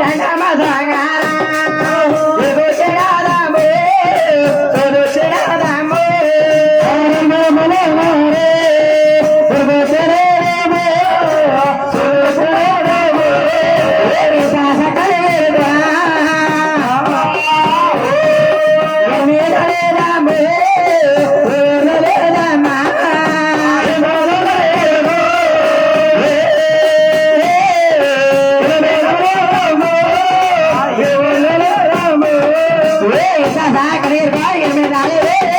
రండమ్మ దొంగ ऐसा भाग निर्भय में ले ले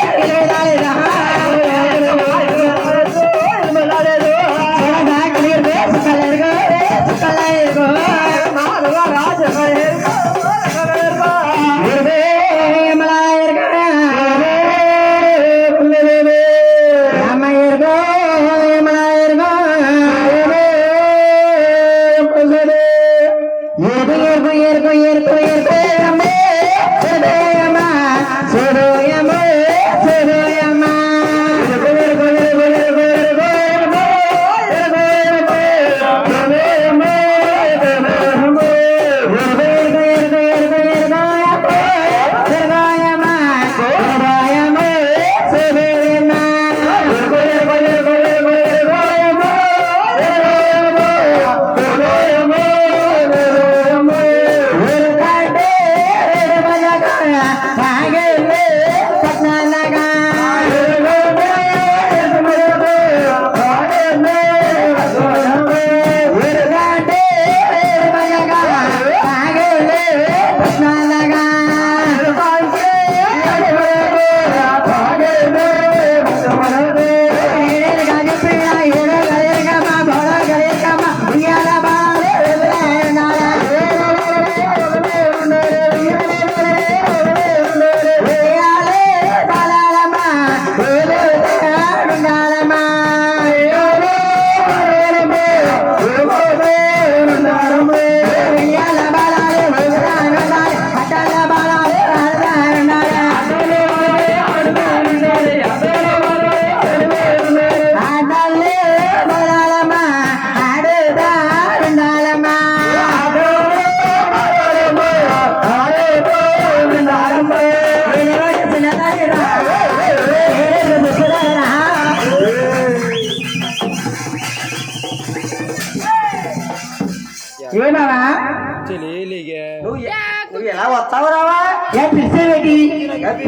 నువ్వు ఎలా వస్తావు రావా? ఏ? పిలిచే పెట్టి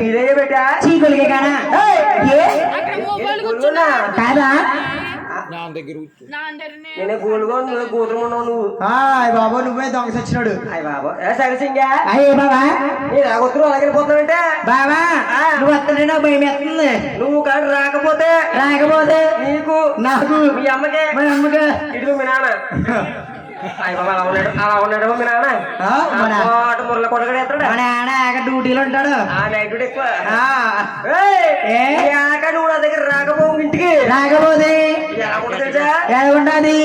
ఇదే పెట్టా చీకులకి కానా కాదా? నేను గోలుగో నువ్వు కూతురు ఉన్నావు నువ్వు. హాయ్ బాబు నువ్వే దొంగ సచ్చినాడు. అయ్య బాబు. ఏ సరే సింగా. అయ్యే బాబా? నేను రాగొత్తురు అలాగే పోతున్నావంటే? బావా నువ్వు వస్తుంటే నాకు భయం వేస్తుంది. నువ్వు కాదు రాకపోతే రాకపోతే నీకు నాకు మీ అమ్మకే. మా అమ్మకి. ఇటు మీ నాన్న. బాబా అలా ఉన్నాడు మీ నాన్న మురళ కొడగడ మా నాన్న డ్యూటీలో ఉంటాడు ఆ నైట్ డ్యూటీ ఎక్కువ ఆక నువ్వు నా దగ్గర రాకపోవు ఇంటికి రాకపోతే ఎలా ఉంటుంది తెలుసా ఎలా ఉండాలి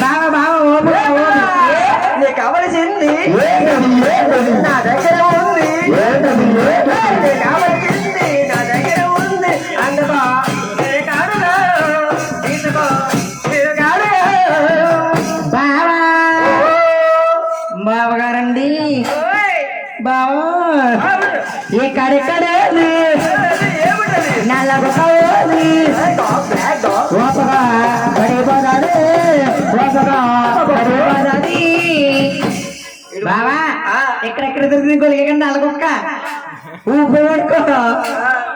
బావా బావా ఓపు ఓపు నీకు కావలసింది నా దగ్గర బావా ఎక్కడెక్కడ దొరికింది ఇంకో లేకండి అలగొక్క ఊపి పడుకో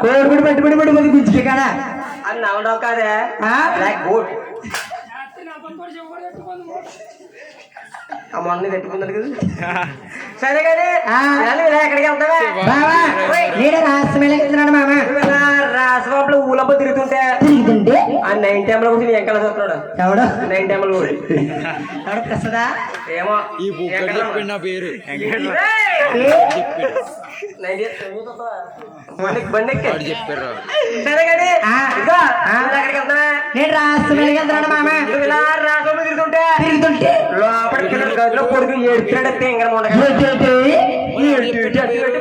కోడిపడి పట్టుబడి పడి మళ్ళీ గుజ్జులే కాడా? అది నవ్వడం కాదే. బ్లాక్ బోర్డ్ అమ్మ అన్నీ కదా. సరే కానీ ఎక్కడికి వెళ్తావా? నేనే రాసమేళకెళ్తున్నాడు మామ? రాసబాబులో ఊలబ్బ తిరుగుతుంటే? తిరుగుతుంటే? ఆ నైన్ టైమ్లో కూర్చొని చూస్తున్నాడు. నైన్ టైమ్లో ఏమో ఈ పేరు. తిరుగుతుంటే తిరుగుతుంటే లోపల పిల్లల గదిలో కొడుకు ఏడుతున్నాడు అయితే ఇంకా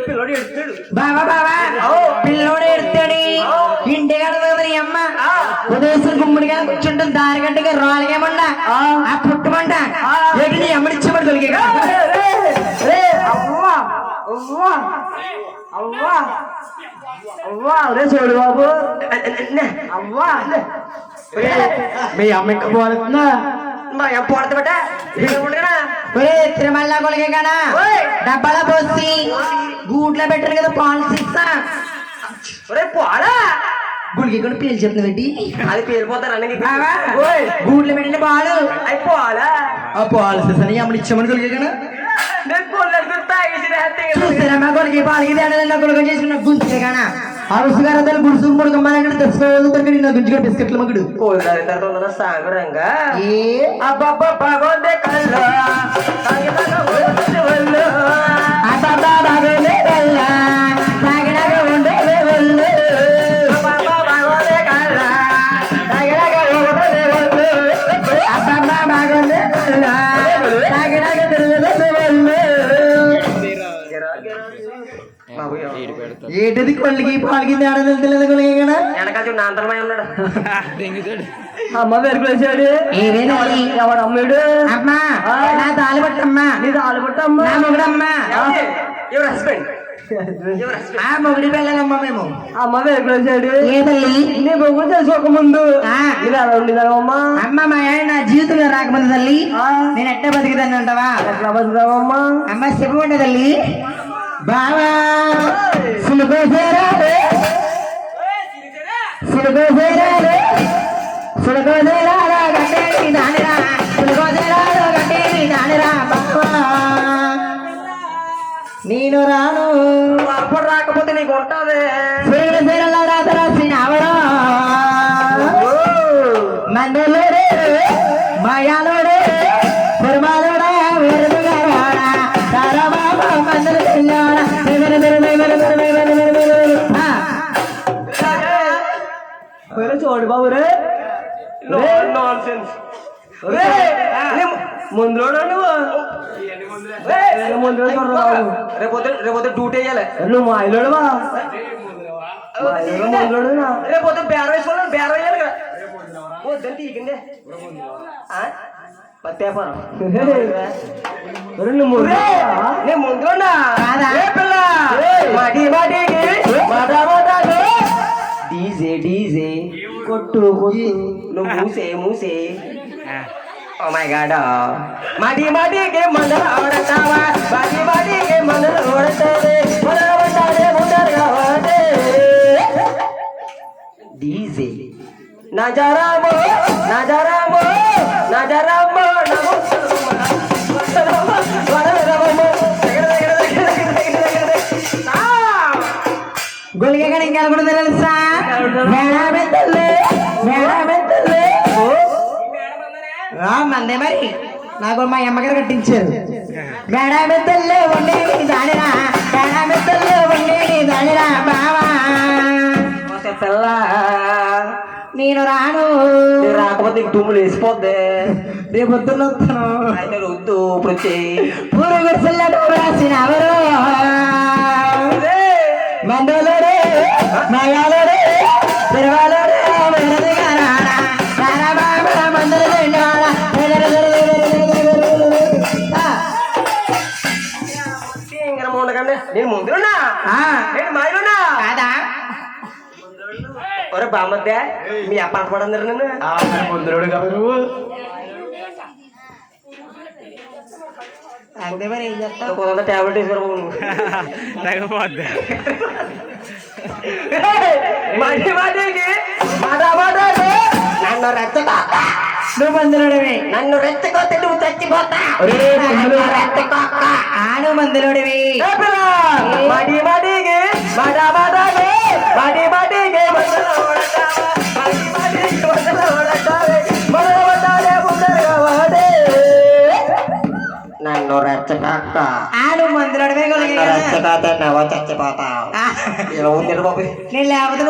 పిల్లోడు ఎడుతాడు బాబా బాబా పిల్లోడు ఎడుతాడు ఇంటి కడతారు అమ్మ ఉదయం గుమ్మడిగా కూర్చుంటుంది దాని గంటకి రాలిగేమంట ఆ పుట్టమంట ఎటు నీ అమ్మడిచ్చేమని అవ్వా అవ్వా రే చూడు బాబు అవ్వా మీ అమ్మ ఇంకా పోతుందా మా ఎం పోడతా ఉండగా ఒరే తిరుమల కొలిగే కానా ఓయ్. డబ్బాల పోసి గూట్లో పెట్టారు కదా పాలు సిక్సా ఒరే పోడా గుడికి కూడా పేరు చెప్తున్నా పెట్టి అది పేలిపోతారు అన్ని గూట్లో పెట్టిన పాలు అయి పోడా ఆ పాలు అని అమ్మడిచ్చామని తొలిగే కదా నేను పొల్లెడు పాలకి కొడుకు చేసుకున్న గుంజే కానా అరుసు గారు అతను గుడుసు ముడుకమ్మాలంటే తెచ్చుకోవాలి దొరికి నా గుంజుగా బిస్కెట్లు మగుడు కోల్దారి తర్వాత సాగరంగా ఏ అబ్బబ్బా ఏంటిది కొల్లికి పాలకి తేడా తెలియదు కదా వెనకాల చూడు ఉన్నాడు. అమ్మ వెరుగులేసాడు ఏవేనా ఎవడు అమ్మాడు అమ్మా నా తాలి పట్టమ్మా. నీ తాళ్ళు పుట్టమ్మ. నా మొగుడమ్మా. ఎవరు హస్బెండ్ ఆ మొగుడి పిల్లలమ్మా మేము. అమ్మ వెరుగులేసాడు ఏ తల్లి? నీ బొగ్గు తెలుసుకోక ముందు. ఆ. ఇలా ఉండేదామమ్మా అమ్మ మా ఆయన నా జీవితంలో రాకముందు తల్లి. నేను ఎట్ట బతికిదాన్ని అంటావా ఎట్లా బతుకుతావమ్మా? అమ్మ చెప్పమంట తల్లి. బావా సులుకోసేరాలే సులుకోసేరాలే సులుకోసేరాలో గట్టేని దానిరా సులుకోసేరాలో గట్టేని దానిరా బావా. నేను రాను. అప్పుడు రాకపోతే నీకు ఉంటది. చూడు బాబు రే. ముందులో ముందులో రేపోతే రేపోతే డ్యూటీ వేయాలి. నువ్వు మా ఇల్లుడువా ముందులోడునా రేపోతే బేర వేసుకోవాలి బేర వేయాలి కదా. వద్దని తీకండి పత్తేపారం? ఏ పిల్ల. మాటి మాట. కొట్టు కొట్టు. నువ్వు మూసే మూసే. ఓ మై గాడ్ మాటి మాటికి మందర ఆడతావా మాటి మాటికి మందర ఓడతావే? మందర పట్టాడే ముందరగా ఓడే డీజే. నజరామో నజరామో నజరామో నమో గొలిగగా ఇంకా కూడా తెలుసా? మందే మరి. నాకు మా అమ్మగారు కట్టించారు. మేడమే తల్లి ఉండేది దానిరా మేడమే తల్లి ఉండేది దానిరా బావా. నేను రాను. రాకపోతే తుమ్ములు వేసిపోద్ది. రేపు పొద్దున్న వస్తాను. అయితే వద్దు ఇప్పుడు పురుగు చిల్లట రాసిన ఎవరు మండలోడే మయాలోడే తిరువాలోడే నేను ముందున్నా నేను మాయలున్నా కాదా? ఒరే బామ్మద్దే మీ అప్ప అంత పడందరు నన్ను. ముందులోడు కదా నువ్వు. మాటి మాట నన్ను రెచ్చకోక నువ్వు మందులోడివి. నన్ను రెచ్చకోతే నువ్వు చచ్చిపోతా. నన్ను రెచ్చగొక్క. ఆడు మందులోడివి. నన్ను రెచ్చకాక ఆడు మందులోడివే కొలిగే రెచ్చకాతే నవ్వ చచ్చిపోతావు. ఇలా ఉంది బాబు. నేను లేకపోతే